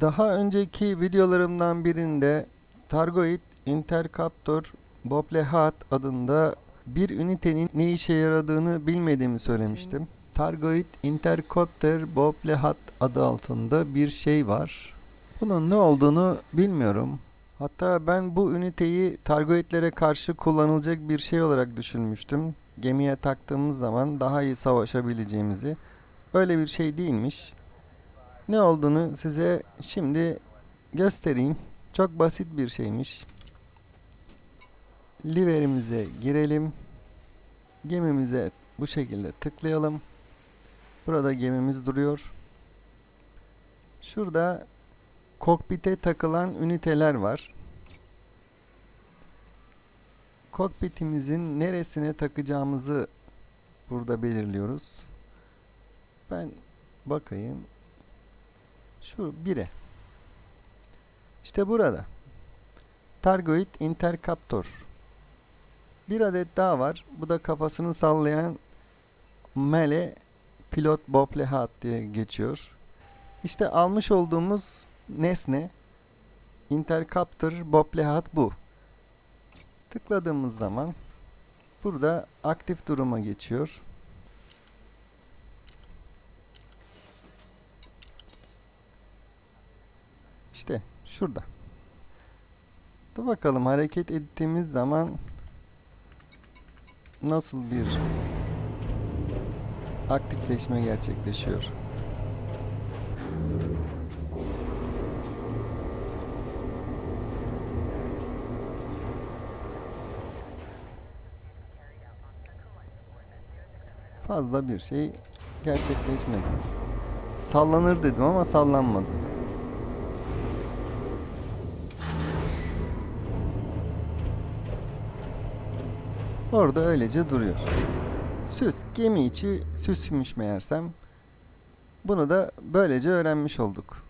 Daha önceki videolarımdan birinde Targoid Intercaptor Boblehat adında bir ünitenin ne işe yaradığını bilmediğimi söylemiştim. Targoid Intercopter Boblehat adı altında bir şey var. Bunun ne olduğunu bilmiyorum. Hatta ben bu üniteyi Targoidlere karşı kullanılacak bir şey olarak düşünmüştüm. Gemiye taktığımız zaman daha iyi savaşabileceğimizi. Öyle bir şey değilmiş. Ne olduğunu size şimdi göstereyim. Çok basit bir şeymiş. Liverimize girelim. Gemimize bu şekilde tıklayalım. Burada gemimiz duruyor. Şurada kokpite takılan üniteler var. Kokpitimizin neresine takacağımızı burada belirliyoruz. Ben bakayım. Şu bire. İşte burada. Targoid Intercaptor. Bir adet daha var. Bu da kafasını sallayan Mele Pilot Boblehat diye geçiyor. İşte almış olduğumuz nesne Intercaptor Boblehat bu. Tıkladığımız zaman burada aktif duruma geçiyor. İşte şurada. Dur bakalım hareket ettiğimiz zaman nasıl bir aktifleşme gerçekleşiyor. Fazla bir şey gerçekleşmedi. Sallanır dedim ama sallanmadı. Orada öylece duruyor. Süs. Gemi içi süsmüş meğersem. Bunu da böylece öğrenmiş olduk.